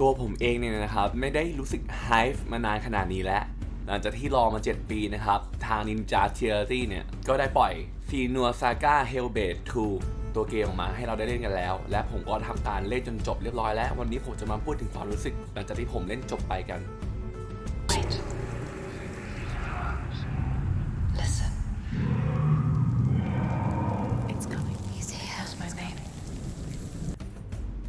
ตัวผมเองเนี่ยนะครับ ไม่ได้รู้สึกไฮฟ์มานานขนาดนี้แล้ว หลังจากที่รอมา 7 ปีนะครับ ทาง Ninja Theory เนี่ย ก็ได้ปล่อย f i n u a Saga Hellblade 2ตัวเกมออกมาให้เราได้เล่นกันแล้ว และผมก็ทำการเล่นจนจบเรียบร้อยแล้ว วันนี้ผมจะมาพูดถึงความรู้สึก หลังจากที่ผมเล่นจบไปกัน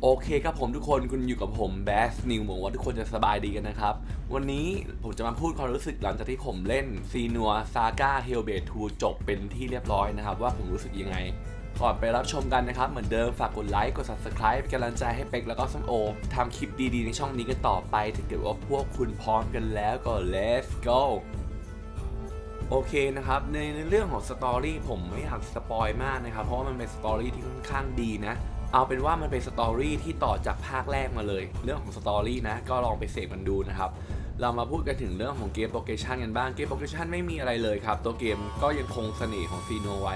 โอเคครับผมทุกคนคุณอยู่กับผมแบสนิวหวังว่าทุกคนจะสบายดีกันนะครับ วันนี้ผมจะมาพูดความรู้สึกหลังจากที่ผมเล่นซีนัวซาก้าเฮลเบท2จบเป็นที่เรียบร้อยนะครับ ว่าผมรู้สึกยังไง ก่อนไปรับชมกันนะครับ เหมือนเดิมฝากกดไลค์กด subscribe เป็นกำลังใจให้เป็กแล้วก็ส้มโอทำคลิปดีๆ ในช่องนี้กันต่อไปถ้าเกิดว่าพวกคุณพร้อมกันแล้วก็ let's go โอเคนะครับในในเรื่องของสตอรี่ผมไม่อยากสปอยมากนะครับเพราะว่ามันเป็นสตอรี่ที่ค่อนข้างดีนะ เอาเป็นว่ามันเป็นสตอรี่ที่ต่อจากภาคแรกมาเลย เรื่องของสตอรี่นะ ก็ลองไปเสพมันดูนะครับ เรามาพูดกันถึงเรื่องของเกมโปรเกชันกันบ้าง เกมโปรเกชันไม่มีอะไรเลยครับ ตัวเกมก็ยังคงเสน่ห์ของฟีโนไว้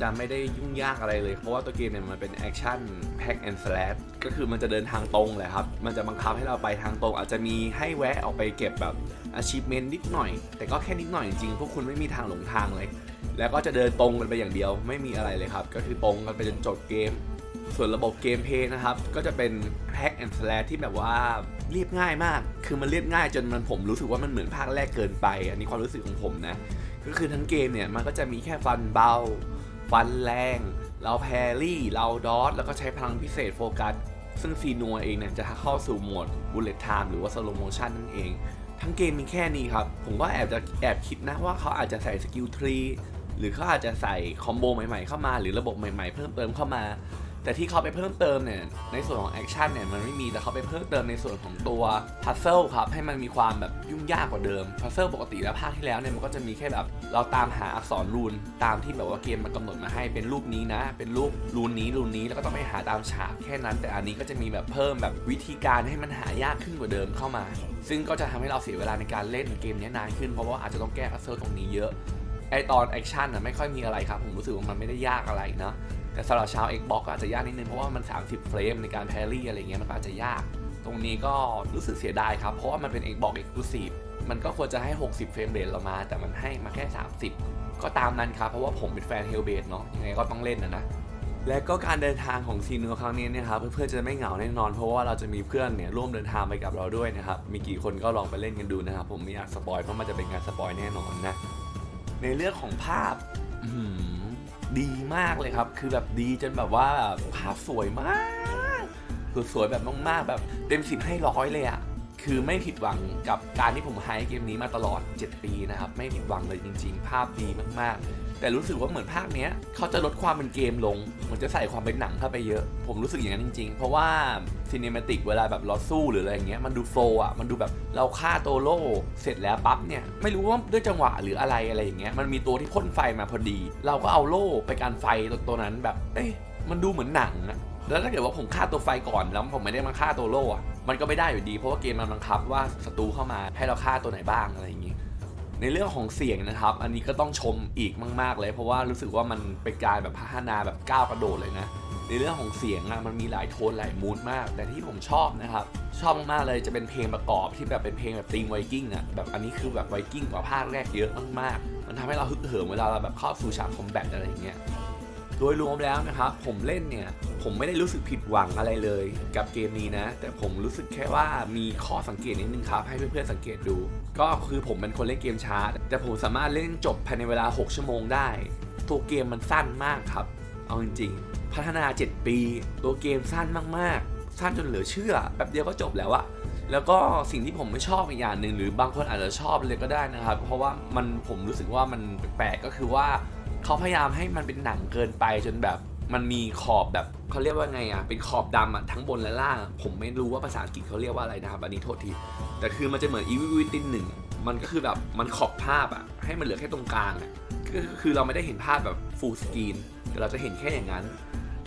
จะไม่ได้ยุ่งยากอะไรเลย เพราะว่าตัวเกมเนี่ยมันเป็นแอคชั่นแพ็กแอนด์สแลชก็คือมันจะเดินทางตรงแหละครับ มันจะบังคับให้เราไปทางตรง อาจจะมีให้แวะออกไปเก็บแบบ achievement นิดหน่อย แต่ก็แค่นิดหน่อยจริงๆ พวกคุณไม่มีทางหลงทางเลย แล้วก็จะเดินตรงกันไปอย่างเดียว ไม่มีอะไรเลยครับ ก็คือตรงกันไปจนจบเกม ส่วนระบบเกมเพย์นะครับ ก็จะเป็น hack and slash ที่แบบว่าเรียบง่ายมาก คือมันเรียบง่ายจนมันผมรู้สึกว่ามันเหมือนภาคแรกเกินไป อันนี้ความรู้สึกของผมนะ ก็คือทั้งเกมเนี่ยมันก็จะมีแค่ฟันเบา ฟันแรง เราแพรรี่ เราดอทแล้วก็ใช้พลังพิเศษโฟกัส ซึ่งซีนัวเองเนี่ยจะเข้าสู่โหมด bullet time หรือว่า slow motion นั่นเองทั้งเกมมีแค่นี้ครับ ผมก็แอบจะแอบคิดนะว่าเขาอาจจะใส่สกิลทรีหรือเขาอาจจะใส่คอมโบใหม่ๆเข้ามา หรือระบบใหม่ๆ เพิ่มเติมเข้ามา แต่ที่เขาไปเพิ่มเติมเนี่ยในส่วนของแอคชั่นเนี่ยมันไม่มีแต่เขาไปเพิ่มเติมในส่วนของตัวพัซเซิลครับให้มันมีความแบบยุ่งยากกว่าเดิมพัซเซิลปกติแล้วภาคที่แล้วเนี่ยมันก็จะมีแค่แบบเราตามหาอักษรรูนตามที่แบบว่าเกมมันกำหนดมาให้เป็นรูปนี้นะ เป็นรูปรูนนี้รูนนี้แล้วก็ต้องไปหาตามฉากแค่นั้น แต่อันนี้ก็จะมีแบบเพิ่มแบบวิธีการให้มันหายากขึ้นกว่าเดิมเข้ามา ซึ่งก็จะทำให้เราเสียเวลาในการเล่นเกมนี้นานขึ้นเพราะว่าอาจจะต้องแก้พัซเซิลตรงนี้เยอะ ไอตอนแอคชั่นอะไม่ค่อยมีอะไรครับ ผมรู้สึกว่ามันไม่ได้ยากอะไรเนาะแต่สำหรับชาว Xbox ก็อาจจะยากนิดนึง เพราะว่ามัน 30 เฟรมในการแพรรี่อะไรเงี้ยมันก็อาจจะยาก ตรงนี้ก็รู้สึกเสียดายครับ เพราะว่ามันเป็น Xbox Exclusive มันก็ควรจะให้ 60 เฟรมเรทเรามา แต่มันให้มาแค่ 30 ก็ตามนั้นครับ เพราะว่าผมเป็นแฟน Hellblade เนาะยังไงก็ต้องเล่นนะนะและก็การเดินทางของซีนัวครั้งนี้เนี่ยครับเพื่อนๆจะไม่เหงาแน่นอนเพราะว่าเราจะมีเพื่อนเนี่ยร่วมเดินทางไปกับเราด้วยนะครับมีกี่คนก็ลองไปเล่นกันดูนะครับผมไม่อยากสปอยเพราะมันจะเป็นการสปอยแน่นอนนะ ในเรื่องของภาพอื้อหือดีมากเลยครับ คือแบบดีจนแบบว่าภาพสวยมากคือสวยแบบมากๆแบบเต็มสิบให้ร้อยเลยอะ คือไม่ผิดหวังกับการที่ผมไฮเกมนี้มาตลอด 7 ปีนะครับ ไม่ผิดหวังเลยจริง ๆ ภาพดีมากๆ แต่รู้สึกว่าเหมือนภาคเนี้ยเขาจะลดความเป็นเกมลงเหมือนจะใส่ความเป็นหนังเข้าไปเยอะ ผมรู้สึกอย่างนั้นจริง ๆ เพราะว่าซีเนมาติกเวลาแบบเราสู้หรืออะไรอย่างเงี้ยมันดูโฟล์อะมันดูแบบเราฆ่าโตโล่เสร็จแล้วปั๊บเนี่ยไม่รู้ว่าด้วยจังหวะหรืออะไรอะไรอย่างเงี้ยมันมีตัวที่พ่นไฟมาพอดี เราก็เอาโล่ไปการไฟตัวตัวนั้นแบบเอ๊ะมันดูเหมือนหนังอะ แล้วถ้าเกิดว่าผมฆ่าตัวไฟก่อนแล้วผมไม่ได้มาฆ่าตัวโล่อะมันก็ไม่ได้อยู่ดี เพราะว่าเกมมันบังคับว่าศัตรูเข้ามาให้เราฆ่าตัวไหนบ้างอะไรอย่างงี้ในเรื่องของเสียงนะครับ อันนี้ก็ต้องชมอีกมาก ๆ เลย เพราะว่ารู้สึกว่ามันเป็นการแบบพัฒนาแบบก้าวกระโดดเลยนะ ในเรื่องของเสียงอะมันมีหลายโทนหลายมูดมาก แต่ที่ผมชอบนะครับ ชอบมากๆเลยจะเป็นเพลงประกอบที่แบบเป็นเพลงแบบตีมไวกิ้งอะแบบอันนี้คือแบบไวกิ้งกว่าภาคแรกเยอะมากๆ มันทำให้เราฮึกเหิมเวลาเราแบบเข้าสู่ฉากคอมแบทอะไรอย่างเงี้ย ดยรวมแล้วนะครับผมเล่นเนี่ยผมไม่ได้รู้สึกผิดหวังอะไรเลยกับเกมนี้นะ แต่ผมรู้สึกแค่ว่ามีข้อสังเกตนิดนึงครับให้เพื่อนๆสังเกตดู ก็คือผมเป็นคนเล่นเกมช้า แต่ผมสามารถเล่นจบภายในเวลา 6 ชั่วโมงได้ ตัวเกมมันสั้นมากครับ เอาจริงๆ พัฒนา 7 ปี ตัวเกมสั้นมากๆ สั้นจนเหลือเชื่อแป๊บเดียวก็จบแล้วอะแล้วก็สิ่งที่ผมไม่ชอบอีกอย่างหนึ่งหรือบางคนอาจจะชอบเลยก็ได้นะครับ เพราะว่ามันผมรู้สึกว่ามันแปลกๆก็คือว่า เขาพยายามให้มันเป็นหนังเกินไปจนแบบมันมีขอบแบบเขาเรียกว่าไงอะเป็นขอบดำอะทั้งบนและล่าง ผมไม่รู้ว่าภาษาอังกฤษเขาเรียกว่าอะไรนะครับอันนี้โทษที แต่คือมันจะเหมือนอีวิวิตินหนึ่งมันก็คือแบบมันขอบภาพอะให้มันเหลือแค่ตรงกลางอะก็คือเราไม่ได้เห็นภาพแบบฟูลสกรีนแต่เราจะเห็นแค่อย่างนั้น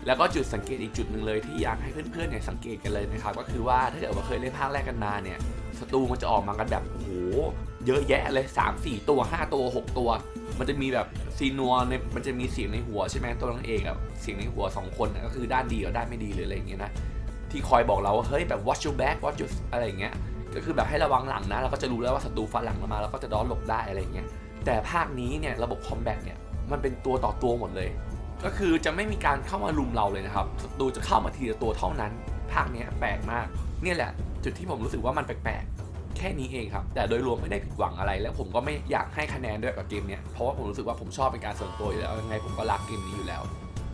แล้วก็จุดสังเกตอีกจุดหนึ่งเลยที่อยากให้เพื่อนๆเนี่ยสังเกตกันเลยนะครับก็คือว่าถ้าเกิดว่าเคยเล่นภาคแรกกันมาเนี่ยศัตรูมันจะออกมากันแบบโอ้โห เยอะแยะเลย 3 4 ตัว 5 ตัว 6 ตัว มันจะมีแบบซีนัวในมันจะมีเสียงในหัวใช่ไหมตัวนางเอกอะเสียงในหัว 2 คนก็คือด้านดีกับด้านไม่ดีหรืออะไรอย่างเงี้ยนะที่คอยบอกเราว่าเฮ้ยแบบ watch your back watch your อะไรอย่างเงี้ยก็คือแบบให้ระวังหลังนะเราก็จะรู้แล้วว่าศัตรูฟันหลังเรามาเราก็จะดอนหลบได้อะไรอย่างเงี้ยแต่ภาคนี้เนี่ยระบบคอมแบทเนี่ยมันเป็นตัวต่อตัวหมดเลย ก็คือจะไม่มีการเข้ามาลุมเราเลยนะครับศัตรูจะเข้ามาทีละตัวเท่านั้น ภาคนี้แปลกมาก เนี่ยแหละ จุดที่ผมรู้สึกว่ามันแปลก แค่นี้เองครับ แต่โดยรวมไม่ได้ผิดหวังอะไร แล้วผมก็ไม่อยากให้คะแนนด้วยกับเกมเนี้ยเพราะว่าผมรู้สึกว่าผมชอบเป็นการส่วนตัวอยู่แล้วยังไงผมก็รักเกมนี้อยู่แล้ว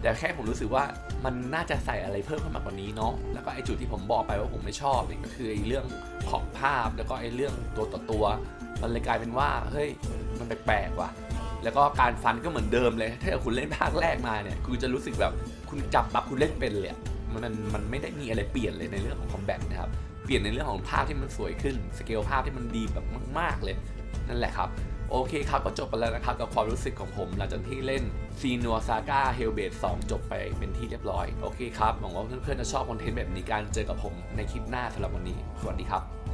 แต่แค่ผมรู้สึกว่ามันน่าจะใส่อะไรเพิ่มขึ้นมากว่านี้เนาะแล้วก็ไอจุดที่ผมบอกไปว่าผมไม่ชอบเนี่ยก็คือไอเรื่องของภาพแล้วก็ไอเรื่องตัวต่อตัว มันเลยกลายเป็นว่าเฮ้ยมันแปลกๆว่ะแล้วก็การฟันก็เหมือนเดิมเลย ถ้าคุณเล่นภาคแรกมาเนี่ยคุณจะรู้สึกแบบคุณจับปั๊บคุณเล่นเป็นเลยมันมันมันไม่ได้มีอะไรเปลี่ยนเลยในเรื่องของคอมแบทนะครับ ลี่ยนในเรื่องของภาพที่มันสวยขึ้น สเกลภาพที่มันดีแบบมาก ๆ เลย นั่นแหละครับ โอเคครับ ก็จบไปแล้วนะครับ กับความรู้สึกของผมหลังจากที่เล่นซีนัวซาก้าเฮลเบด2จบไปเป็นที่เรียบร้อย โอเคครับ หวังว่าเพื่อนๆจะชอบคอนเทนต์แบบนี้การเจอกับผมในคลิปหน้าสำหรับวันนี้ สวัสดีครับ